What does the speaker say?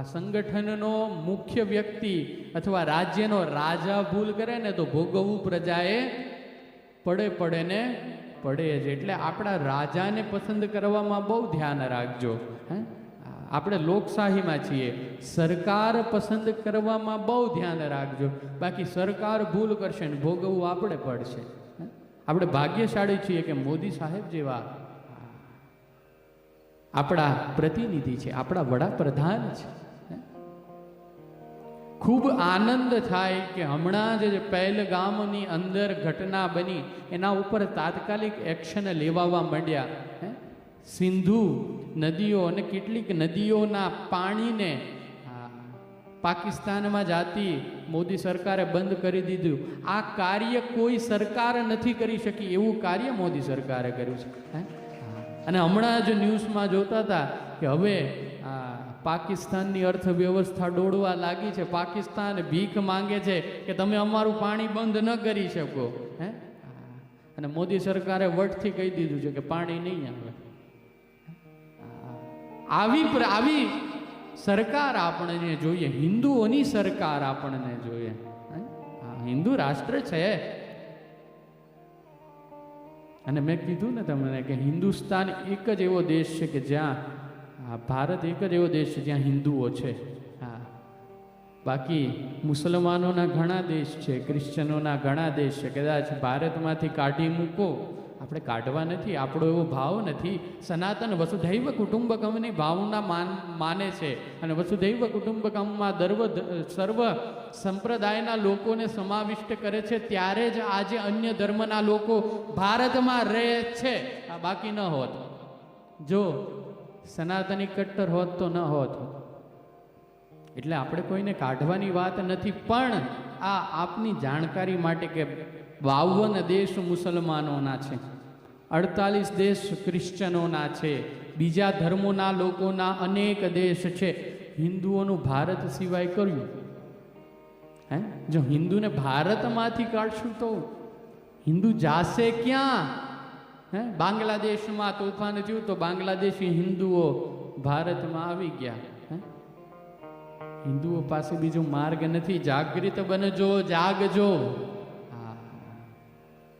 આ સંગઠનનો મુખ્ય વ્યક્તિ અથવા રાજ્યનો રાજા ભૂલ કરે ને તો ભોગવવું પ્રજાએ પડે પડે ને પડે જ. એટલે આપણા રાજાને પસંદ કરવામાં બહુ ધ્યાન રાખજો. હે? આપણે લોકશાહીમાં છીએ. સરકાર પસંદ કરવામાં બહુ ધ્યાન રાખજો. બાકી સરકાર ભૂલ કરશે ને ભોગવવું આપણે પડશે? આપણે ભાગ્યશાળી છીએ કે મોદી સાહેબ જેવા આપણા પ્રતિનિધિ છે, આપણા વડાપ્રધાન છે? ખૂબ આનંદ થાય કે હમણાં જ પહેલગામની અંદર ઘટના બની એના ઉપર તાત્કાલિક એક્શન લેવાવા માંડ્યા, હે? સિંધુ નદીઓ અને કેટલીક નદીઓના પાણીને પાકિસ્તાનમાં જાતી મોદી સરકારે બંધ કરી દીધું આ કાર્ય કોઈ સરકાર નથી કરી શકી, એવું કાર્ય મોદી સરકારે કર્યું છે? અને હમણાં જ ન્યૂઝમાં જોતા હતા કે હવે પાકિસ્તાનની અર્થવ્યવસ્થા ડોળવા લાગી છે. પાકિસ્તાન ભીખ માંગે છે કે તમે અમારું પાણી બંધ ન કરી શકો, હે? અને મોદી સરકારે વટથી કહી દીધું છે કે પાણી નહીં આવે. આવી આવી સરકાર આપણને જોઈએ, હિન્દુઓની સરકાર આપણને જોઈએ હિન્દુ રાષ્ટ્ર છે. અને મેં કીધું ને તમને કે હિન્દુસ્તાન એક જ એવો દેશ છે કે જ્યાં હા, ભારત એક જ એવો દેશ છે જ્યાં હિન્દુઓ છે. હા. બાકી મુસલમાનોના ઘણા દેશ છે ક્રિશ્ચનોના ઘણા દેશ છે. કદાચ ભારતમાંથી કાઢી મૂકો. આપણે કાઢવા નથી આપણો એવો ભાવ નથી. સનાતન વસુધૈવ કુટુંબકમની ભાવના માન માને છે. અને વસુધૈવ કુટુંબકમમાં દર્વ સર્વ સંપ્રદાયના લોકોને સમાવિષ્ટ કરે છે. ત્યારે જ આજે અન્ય ધર્મના લોકો ભારતમાં રહે છે. આ બાકી ન હોત. જો સનાતની કટ્ટર હોત તો ન હોત. એટલે આપણે કોઈને કાઢવાની વાત નથી, પણ આ આપની જાણકારી માટે કે બાવન દેશ મુસલમાનોના છે, અડતાલીસ દેશ ક્રિશ્ચનોના છે, બીજા ધર્મોના લોકોના અનેક દેશ છે, હિન્દુઓનું ભારત સિવાય કર્યું. હે? જો હિન્દુને ભારતમાંથી કાઢશું તો હિન્દુ જાશે ક્યાં? હે? બાંગ્લાદેશમાં તોફાન થયું તો બાંગ્લાદેશી હિન્દુઓ ભારતમાં આવી ગયા હિન્દુઓ પાસે બીજો માર્ગ નથી. જાગૃત બનજો, જાગજો.